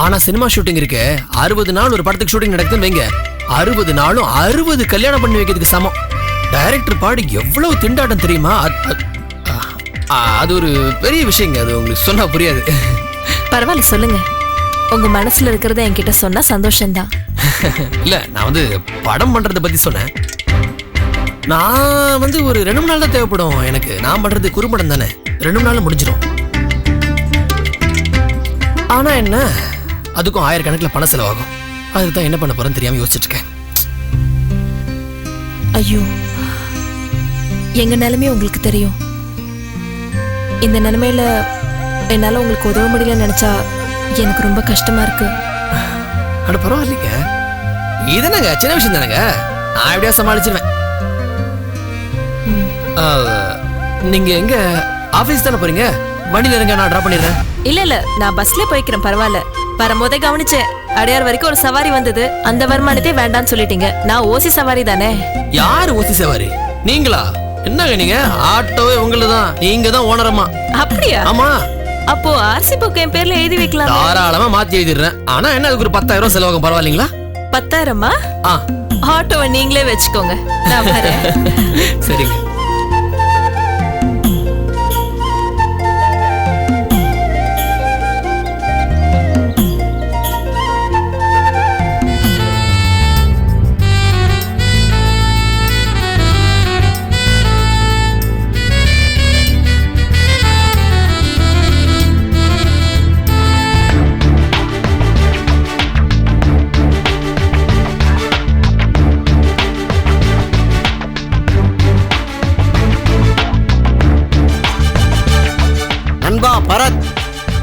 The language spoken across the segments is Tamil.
ஆனா சினிமா ஷூட்டிங் இருக்கு. அறுபது நாள் ஒரு படத்துக்கு ஷூட்டிங் நடக்குதுன்னு வைங்க. அறுபது நாளும் அறுபது கல்யாணம் பண்ணி வைக்கிறதுக்கு சமம். டைரக்டர் பாடு எவ்வளவு திண்டாட்டம் தெரியுமா? அது- ஒரு பெரிய விஷயங்க. அது உங்களுக்கு சொன்னா புரியாது. பரவாயில்ல சொல்லுங்க. உங்க மனசுல இருக்கிறத என்கிட்ட சொன்னா சந்தோஷம்தான். இல்ல நான் வந்து படம் பண்றத பத்தி சொன்னேன். நான் வந்து ஒரு ரெண்டு மூணு நாள் தான் தேவைப்படும் எனக்கு. நான் பண்றது குறும்படம் தானே. ரெண்டு மூணு நாள்ல முடிஞ்சிடும் ஆனா என்ன? அதுக்கும் ஆயிரக்கணக்கில் பணம் செலவாகும். அதுக்கு தான் என்ன பண்ண போறேன்னு தெரியாம யோசிச்சுட்டு இருக்கேன். ஐயோ எங்க நிலைமை உங்களுக்கு தெரியும். இந்த நிலைமையில என்னால உங்களுக்கு உதவ முடியலன்னு நினைச்சா எனக்கு ரொம்ப கஷ்டமா இருக்கு. அட பரவாயில்லைங்க. இது என்னங்க சின்ன விஷயம் தானேங்க? நான் எப்படியா சமாளிச்சிருவேன். நீங்க எங்க ஆபீஸ் தானே போறீங்க? வண்டியில இருங்க நான் டிராப் பண்ணிடுறேன். இல்ல இல்ல நான் பஸ்ல போய்க்கிறேன் பரவாயில்ல. வரும்போதே கவனிச்சேன் அடையார் வரைக்கும் ஒரு சவாரி வந்தது. அந்த வருமானத்தை வேண்டாம்னு சொல்லிட்டீங்க. நான் ஓசி சவாரி தானே? யாரு ஓசி சவாரி? நீங்களா? என்னங்க நீங்க? ஆட்டோவே உங்களுது தான் நீங்க தான் ஓனரமா அப்படியா? ஆமா. அப்போ ஆர்சி புக் என் பேர்ல எழுதி வைக்கலாம். தாராளமா மாத்தி எழுதிடுறேன். ஆனா என்ன அதுக்கு ஒரு பத்தாயிரம் ரூபாய் செலவாகும் பரவாயில்லைங்களா? பத்தாயிரமா? ஆ. ஆட்டோவை நீங்களே வச்சுக்கோங்க. சரிங்க. நண்பா பரத்.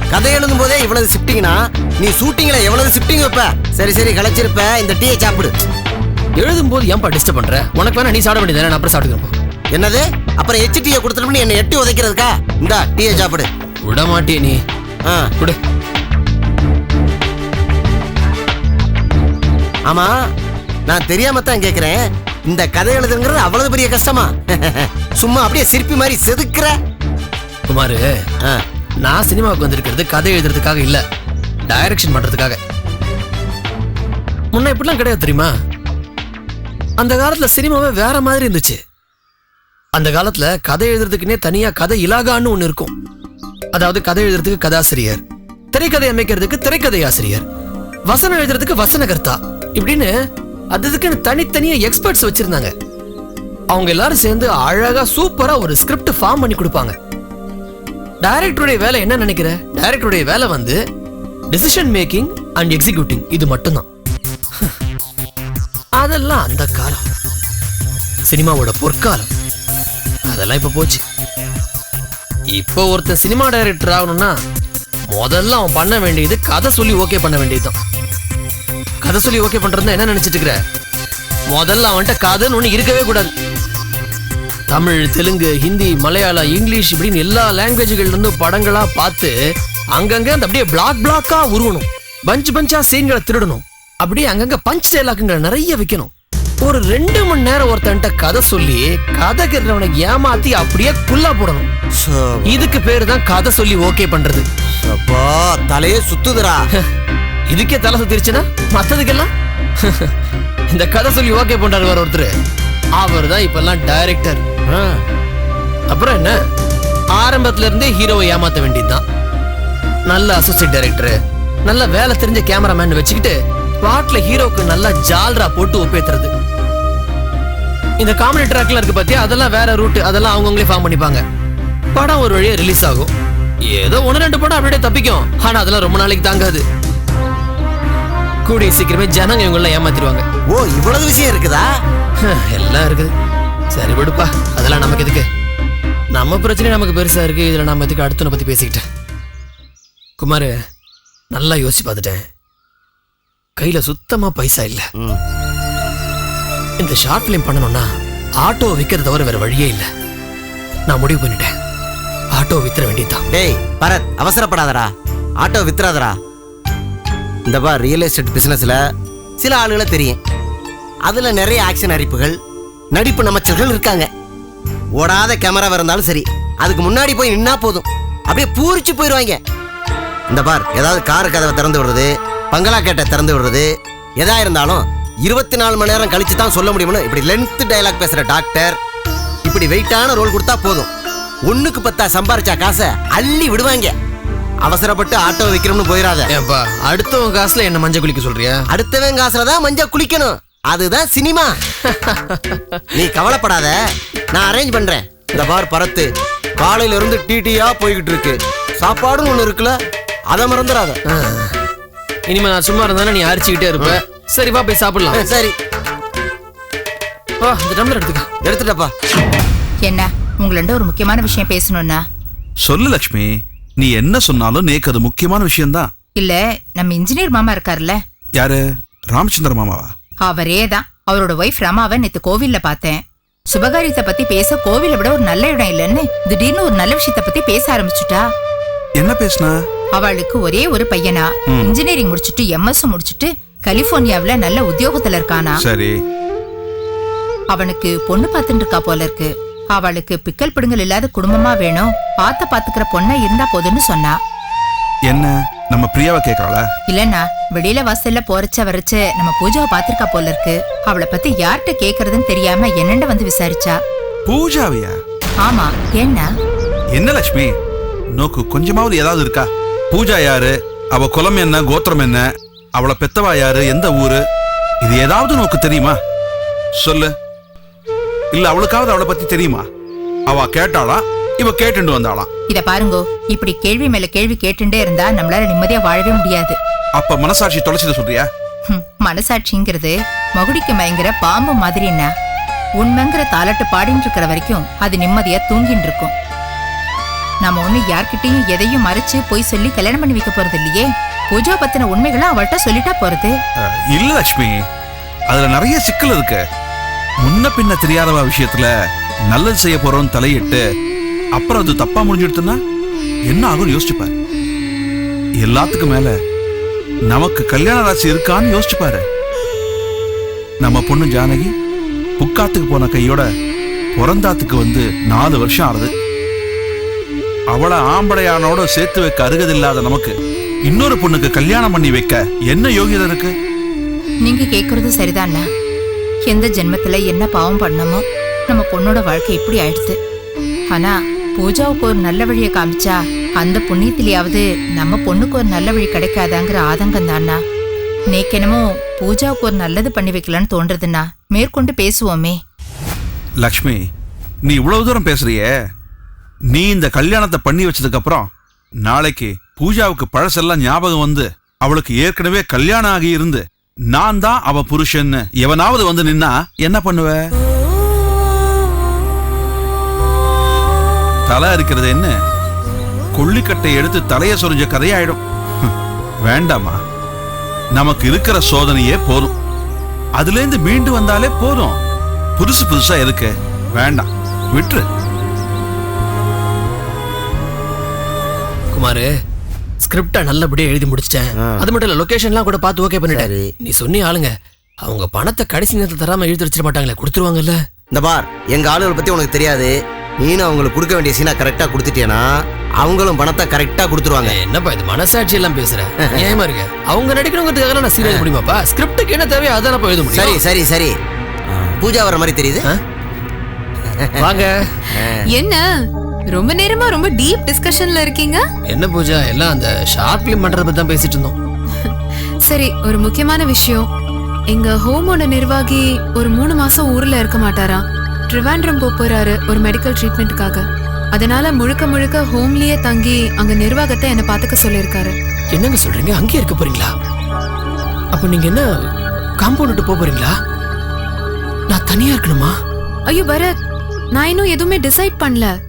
கதை எழுதும் போதே இவ்வளவு ஷிஃப்டிங்னா நீ ஷூட்டிங்ல எவ்வளவு ஷிஃப்டிங் வைப்ப? சரி சரி களைச்சிருப்ப இந்த டீயை சாப்பிடு. எழுதும் போது ஏன்பா டிஸ்டர்ப் பண்ற? உனக்கு வேணா நீ சாப்பிட வேண்டியது நான் அப்புறம் சாப்பிட்டுக்கிறேன் என்னது? அப்புறம் எச்சு டீயை கொடுத்துட்டு என்னை எட்டி உதைக்கிறதுக்கா? இந்தா டீயை சாப்பிடு. விட மாட்டியே நீ. ஆ. குடு ஆமா நான் தெரியாம தான் கேக்குறேன். இந்த கதை எழுதுங்கிறது அவ்வளவு பெரிய கஷ்டமா? சும்மா அப்படியே சிற்பி மாதிரி செதுக்குற. குமாரு நான் சினிமாவுக்கு வந்திருக்கிறது கதை எழுதுறதுக்காக இல்ல. டைரக்ஷன் பண்றதுக்காக. முன்ன இப்படிலாம் கிடையாது தெரியுமா? அந்த காலத்துல சினிமாவே வேற மாதிரி இருந்துச்சு. அந்த காலத்துல கதை எழுதுறதுக்குன்னே தனியா கதை இலாகான்னு ஒண்ணு இருக்கும். அதாவது கதை எழுதுறதுக்கு கதாசிரியர் திரைக்கதை அமைக்கிறதுக்கு திரைக்கதை ஆசிரியர் வசனம் எழுதுறதுக்கு வசனகர்த்தா இப்படின்னு அது இதுக்குன்னு தனித்தனியா எக்ஸ்பர்ட்ஸ் வச்சிருந்தாங்க. அவங்க எல்லாரும் சேர்ந்து அழகா சூப்பரா ஒரு ஸ்கிரிப்ட் ஃபார்ம் பண்ணி கொடுப்பாங்க. டைரக்டருடைய வேலை என்ன நினைக்கிற? டைரக்டருடைய வேலை வந்து டிசிஷன் மேக்கிங் அண்ட் எக்ஸிக்யூட்டிங் இது மட்டும்தான். அதெல்லாம் அந்த காலம். சினிமாவோட பொற்காலம். அதெல்லாம் இப்ப போச்சு. இப்போ ஒருத்தன் சினிமா டைரக்டர் ஆகணும்னா முதல்ல அவன் பண்ண வேண்டியது கதை சொல்லி ஓகே பண்ண வேண்டியதுதான். கதை சொல்லி ஓகே பண்றதுன்னா என்ன நினைச்சிட்டு இருக்கிற? முதல்ல அவன்கிட்ட கதைன்னு ஒண்ணு இருக்கவே கூடாது. தமிழ் தெலுங்கு ஹிந்தி மலையாளம் இங்கிலீஷ் இப்படின்னு எல்லா லாங்குவேஜ்கள்ல இருந்தும் படங்களா பார்த்து அங்கங்க அந்த அப்படியே பிளாக் பிளாக்கா உருவணும். பஞ்ச் பஞ்சா சீன்களை திருடணும். அப்படியே அங்கங்க பஞ்ச் டைலாக்குங்களை நிறைய வைக்கணும். ஒரு ரெண்டு மணி நேரம் ஒருத்தன்ட்ட கதை சொல்லி கதை கேட்கிறவனை ஏமாத்தி அப்படியே குல்லா போடணும். இதுக்கு பேரு தான் கதை சொல்லி ஓகே பண்றது. அப்பா தலையே சுத்துதுடா. இதுக்கே தலை சுத்திருச்சுன்னா மத்ததுக்கெல்லாம்? இந்த கதை சொல்லி ஓகே பண்றாரு வேற ஒருத்தர். அவர் தான் இப்பெல்லாம் டைரக்டர் அப்புறம் என்ன? ஆரம்பத்துல இருந்தே ஹீரோவை ஏமாத்த வேண்டியதுதான். நல்ல அசோசியேட் டைரக்டர் நல்ல வேலை தெரிஞ்ச கேமராமேன் வச்சுக்கிட்டு ஸ்பாட்ல ஹீரோக்கு நல்லா ஜால்ரா போட்டு ஒப்பேத்துறது. இந்த காமெடி ட்ராக்ல இருக்கு பாத்தியா? அதெல்லாம் வேற ரூட் அதெல்லாம் அவங்கவுங்களே ஃபார்ம் பண்ணிப்பாங்க. படம் ஒரு வழியா ரிலீஸ் ஆகும். ஏதோ ஒன்று ரெண்டு படம் அப்படியே தப்பிக்கும். ஆனா அதெல்லாம் ரொம்ப நாளைக்கு தாங்காது. கூடிய சீக்கிரமே ஜனங்க இவங்கெல்லாம் ஏமாத்திடுவாங்க. ஓ இவ்வளவு விஷயம் இருக்குதா? எல்லாம் இருக்குது. சரி விடுப்பா. அதெல்லாம் நமக்கு எதுக்கு? நம்ம பிரச்சனை நமக்கு பெருசா இருக்கு. இதுல நாம எதுக்கு அடுத்தவனை பத்தி பேசிக்கிட்டேன் குமார் நல்லா யோசிச்சு பார்த்துட்டேன். கையில சுத்தமா பைசா இல்ல. இந்த ஷார்ட் ஃபிலிம் பண்ணணும்னா ஆட்டோ விற்கிறது தவிர வேற வழியே இல்ல. நான் முடிவு பண்ணிட்டேன். ஆட்டோ வித்துற வேண்டியதுதான். டேய் பரத் அவசரப்படாதடா. ஆட்டோ வித்துறாதடா. இந்த பா ரியல் எஸ்டேட் பிசினஸ்ல சில ஆளுகளை தெரியும். அதுல நிறைய ஆக்ஷன் அரிப்புகள் நடிப்பு நமைச்சல்கள் இருக்காங்க. ஓடாத கேமரா இருந்தாலும் சரி அதுக்கு முன்னாடி போய் நின்னா போதும். அப்படியே பூரிச்சு போயிடுவாங்க இந்த பார் ஏதாவது கார் கதவை திறந்து விடுறது பங்களா கேட்டை திறந்து விடுறது எதா இருந்தாலும் இருபத்தி நாலு மணி நேரம் கழிச்சு தான் சொல்ல முடியும்னு இப்படி லென்த் டயலாக் பேசுற டாக்டர் இப்படி வெயிட்டான ரோல் கொடுத்தா போதும். ஒண்ணுக்கு பத்தா சம்பாரிச்சா காசை அள்ளி விடுவாங்க. அவசரப்பட்டு ஆட்டோ வைக்கிறோம்னு போயிடாத அடுத்தவன் காசுல என்ன மஞ்சள் குளிக்க சொல்றியா? அடுத்தவன் காசுல தான் மஞ்ச குளிக்கணும். அதுதான் சினிமா. நீ கவலைப்படாத நான் அரேஞ்ச் பண்றேன். இந்த பார் பரத்து காலையில இருந்து டிடியா போய்கிட்டு இருக்கு. சாப்பாடுன்னு ஒண்ணு இருக்குல்ல அதை மறந்துடாத. இனிமே நான் சும்மா இருந்தாலும் நீ அரிச்சுக்கிட்டே இருப்ப. சரி வா போய் சாப்பிடலாம். சரி. வா இந்த டம்ளர் எடுத்துக்க. எடுத்துட்டப்பா. என்ன உங்களண்ட ஒரு முக்கியமான விஷயம் பேசணும்னா? சொல்லு லக்ஷ்மி நீ என்ன சொன்னாலும் நேக்கு அது முக்கியமான விஷயம்தான். இல்ல நம்ம இன்ஜினியர் மாமா இருக்காருல்ல? யாரு? ராமச்சந்திர மாமாவா? அவரே தான் அவரோட ஒய்ஃப் ரமாவை நேத்து கோவில்ல பார்த்தேன். சுபகாரியத்தை பத்தி பேச கோவிலை விட ஒரு நல்ல இடம் இல்லைன்னு திடீர்னு ஒரு நல்ல விஷயத்த பத்தி பேச ஆரம்பிச்சுட்டா. என்ன பேசுனா? அவளுக்கு ஒரே ஒரு பையனா. இன்ஜினியரிங் முடிச்சிட்டு எம்எஸ் முடிச்சிட்டு கலிபோர்னியாவுல நல்ல உத்தியோகத்துல இருக்கானா. சரி. அவனுக்கு பொண்ணு பார்த்துட்டு இருக்கா போல இருக்கு. அவளுக்கு பிக்கல் பிடுங்கல் இல்லாத குடும்பமா வேணும். பார்த்த பாத்துக்கிற பொண்ணா இருந்தா போதுன்னு சொன்னா. என்ன? நம்ம பிரியாவை கேக்குறாளா? இல்லன்னா வெளியில வாசல்ல போறச்ச வரைச்ச நம்ம பூஜாவை பாத்திருக்கா போல இருக்கு. அவளை பத்தி யார்கிட்ட கேக்குறதுன்னு தெரியாம என்னண்ட வந்து விசாரிச்சா? பூஜாவியா? ஆமா என்ன என்ன லக்ஷ்மி நோக்கு கொஞ்சமாவது ஏதாவது இருக்கா? பூஜா யாரு? அவ குலம் என்ன கோத்திரம் என்ன? அவளை பெத்தவா யாரு? எந்த ஊரு? இது ஏதாவது நோக்கு தெரியுமா? சொல்லு. இல்ல அவளுக்காவது அவளை பத்தி தெரியுமா? அவ கேட்டாளா? இவ கேட்டுண்டு வந்தாளாம் இத பாருங்கோ இப்படி கேள்வி மேல கேள்வி கேட்டுட்டே இருந்தா நம்மளால நிம்மதியா வாழவே முடியாது. அப்ப மனசாட்சி தொலைச்சத சொல்றியா? மனசாட்சிங்கிறது மகுடிக்கு மயங்கிற பாம்பு மாதிரி என்ன? உண்மைங்கிற தாலாட்டு பாடிட்டு இருக்கிற வரைக்கும் அது நிம்மதியா தூங்கிட்டு இருக்கும் நாம ஒண்ணு யார்கிட்டயும் எதையும் மறைச்சு போய் சொல்லி கல்யாணம் பண்ணி வைக்க போறது இல்லையே? பூஜா பத்தின உண்மைகளை அவள்கிட்ட சொல்லிட்டா போறது? இல்ல லட்சுமி அதுல நிறைய சிக்கல் இருக்கு. முன்ன பின்ன தெரியாதவ விஷயத்துல நல்லது செய்ய போறோம் தலையிட்டு அப்புறம் அது தப்பா முடிஞ்சிடுத்துன்னா என்ன ஆகும் யோசிச்சுப்பாரு. எல்லாத்துக்கும் மேல நமக்கு கல்யாண ராசி இருக்கான்னு யோசிச்சு பாரு நம்ம பொண்ணு ஜானகி புக்காத்துக்கு போன கையோட பிறந்தாத்துக்கு வந்து நாலு வருஷம் ஆறுது அவளை ஆம்படையானோட சேர்த்து வைக்க அருகதில்லாத நமக்கு இன்னொரு பொண்ணுக்கு கல்யாணம் பண்ணி வைக்க என்ன யோகியதை இருக்கு? நீங்க கேக்குறது சரிதான் எந்த ஜென்மத்துல என்ன பாவம் பண்ணமோ நம்ம பொண்ணோட வாழ்க்கை இப்படி ஆயிடுது. ஆனா பூஜாவுக்கு ஒரு நல்ல வழியை காமிச்சா அந்த புண்ணியத்திலேயாவது நம்ம பொண்ணுக்கு ஒரு நல்ல வழி கிடைக்காதாங்கிற ஆதங்கம் தானா நேக்கெனமோ பூஜாவுக்கு ஒரு நல்லது பண்ணி வைக்கலான்னு தோன்றதுன்னா மேற்கொண்டு பேசுவோமே. லக்ஷ்மி நீ இவ்வளவு தூரம் பேசுறியே? நீ இந்த கல்யாணத்தை பண்ணி வச்சதுக்கு அப்புறம் நாளைக்கு பூஜாவுக்கு பழசெல்லாம் ஞாபகம் வந்து அவளுக்கு ஏற்கனவே கல்யாணம் ஆகி இருந்து நான் தான் அவ புருஷன்னு எவனாவது வந்து நின்னா என்ன பண்ணுவ? தலை இருக்கிறது என்ன? கொள்ளிக்கட்டை எடுத்து தலைய சொரிஞ்ச கதையாயிடும். வேண்டாமா நமக்கு இருக்கிற சோதனையே போதும். அதுல இருந்து மீண்டு வந்தாலே போதும். புதுசு புதுசா எதுக்கு? வேண்டாம். விட்டுரு. குமாரு ஸ்கிரிப்டா நல்லபடியா எழுதி முடிச்சிட்டேன். அது மட்டும் இல்ல லொகேஷன்லாம் கூட பார்த்து ஓகே பண்ணிட்டேன். சரி. நீ சொன்னி ஆளுங்க அவங்க பணத்தை கடைசி நேரத்துல தராம எழுதி வச்சிட மாட்டாங்களே கொடுத்துருவாங்கல்ல. இந்த பார் எங்க ஆளுகளை பத்தி உனக்கு தெரியாது. நீனும் அவங்களுக்கு கொடுக்க வேண்டிய சீனா கரெக்டா கொடுத்துட்டியனா அவங்களும் பணத்தை கரெக்டா கொடுத்துருவாங்க. என்னப்பா இது மனசாட்சி எல்லாம் பேசுற? நியாயமா இருக்கு? அவங்க நடிக்கணுங்கிறதுக்காக நான் சீரியஸ் முடியுமாப்பா? ஸ்கிரிப்டுக்கு என்ன தேவையோ அதான் எழுத முடியும். சரி சரி சரி. பூஜா வர மாதிரி தெரியுது? வாங்க. என்ன? ரொம்ப நேரமா ரொம்ப டீப் டிஸ்கஷன்ல இருக்கீங்க? என்ன பூஜா எல்லாம் அந்த ஷார்ட் பிலிம் பண்றத பத்தி தான் பேசிட்டு இருந்தோம். சரி ஒரு முக்கியமான விஷயம். எங்க ஹோமோட நிர்வாகி ஒரு மூணு மாசம் ஊர்ல இருக்க மாட்டாரா? ட்ரிவாண்ட்ரம் போப் போறாரு ஒரு மெடிக்கல் ட்ரீட்மெண்ட்டுக்காக அதனால முழுக்க முழுக்க ஹோம்லயே தங்கி அங்க நிர்வாகத்தை என்ன பாத்துக்க சொல்லியிருக்காரு. என்னங்க சொல்றீங்க? அங்கேயே இருக்க போறீங்களா? அப்ப நீங்க என்ன காம்பவுண்ட் விட்டு போக போறீங்களா? நான் தனியா இருக்கணுமா? ஐயோ பரத் நான் இன்னும் எதுவுமே டிசைட் பண்ணல.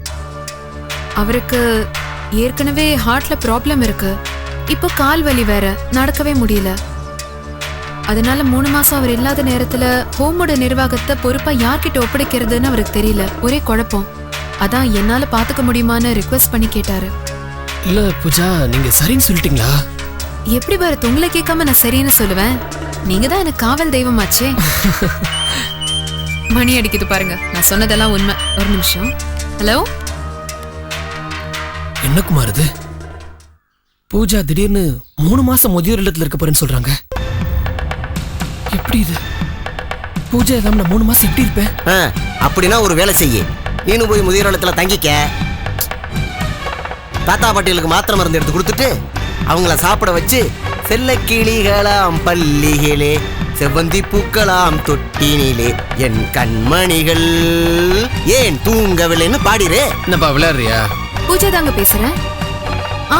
அவருக்கு ஏற்கனவே ஹார்ட்ல ப்ராப்ளம் இருக்கு. இப்போ கால் வலி வேற. நடக்கவே முடியல. அதனால மூணு மாசம் அவர் இல்லாத நேரத்துல ஹோமோட நிர்வாகத்தை பொறுப்பா யார்கிட்ட ஒப்படைக்கிறதுன்னு அவருக்கு தெரியல. ஒரே குழப்பம். அதான் என்னால பாத்துக்க முடியுமான்னு ரிக்வெஸ்ட் பண்ணி கேட்டாரு. இல்ல பூஜா நீங்க சரின்னு சொல்லிட்டீங்களா? எப்படி பரத் உங்களை கேட்காம நான் சரின்னு சொல்லுவேன். நீங்க தான் எனக்கு காவல் தெய்வமாச்சே. மணி அடிக்குது பாருங்க. நான் சொன்னதெல்லாம் உண்மை. ஒரு நிமிஷம். ஹலோ என்ன குமார் இது? பூஜா திடீர்னு மூணு மாசம் முதியோர் இல்லத்துல இருக்க போறேன்னு சொல்றாங்க. எப்படி இது? பூஜா இல்லாம மூணு மாசம் எப்படி இருப்பேன்? ஆ, அப்படின்னா ஒரு வேலை செய்யு. நீனும் போய் முதியோர் இல்லத்துல தங்கிக்க. தாத்தா பாட்டிகளுக்கு மாத்திரை மருந்து எடுத்து கொடுத்துட்டு அவங்கள சாப்பிட வச்சு செல்ல கிளிகளாம் பள்ளிகளே செவ்வந்தி பூக்களாம் தொட்டினிலே என் கண்மணிகள். ஏன் தூங்கவில்லைன்னு பாடிரே. என்னப்பா விளையாடுறியா? பூஜா தாங்க பேசுறேன். ஆ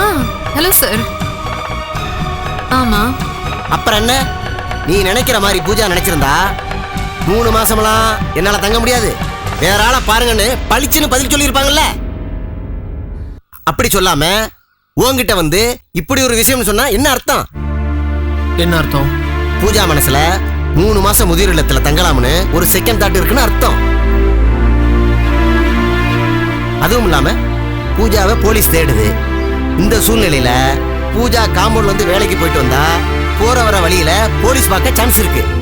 ஹலோ சார் ஆமா. அப்புறம் என்ன? நீ நினைக்கிற மாதிரி பூஜா நினைச்சிருந்தா மூணு மாசமெல்லாம் என்னால தங்க முடியாது. வேற ஆளை பாருங்கன்னு பளிச்சுன்னு பதில் சொல்லியிருப்பாங்கல்ல. அப்படி சொல்லாம உன்கிட்ட வந்து இப்படி ஒரு விஷயம்னு சொன்னா என்ன அர்த்தம்? என்ன அர்த்தம்? பூஜா மனசுல மூணு மாசம் முதியோர் இல்லத்துல தங்கலாம்னு ஒரு செகண்ட் தாட் இருக்குன்னு அர்த்தம். அதுவும் இல்லாம பூஜாவை போலீஸ் தேடுது. இந்த சூழ்நிலையில பூஜா காம்பவுண்ட்ல வந்து வேலைக்கு போயிட்டு வந்தா போற வர வழியில போலீஸ் பார்க்க சான்ஸ் இருக்கு.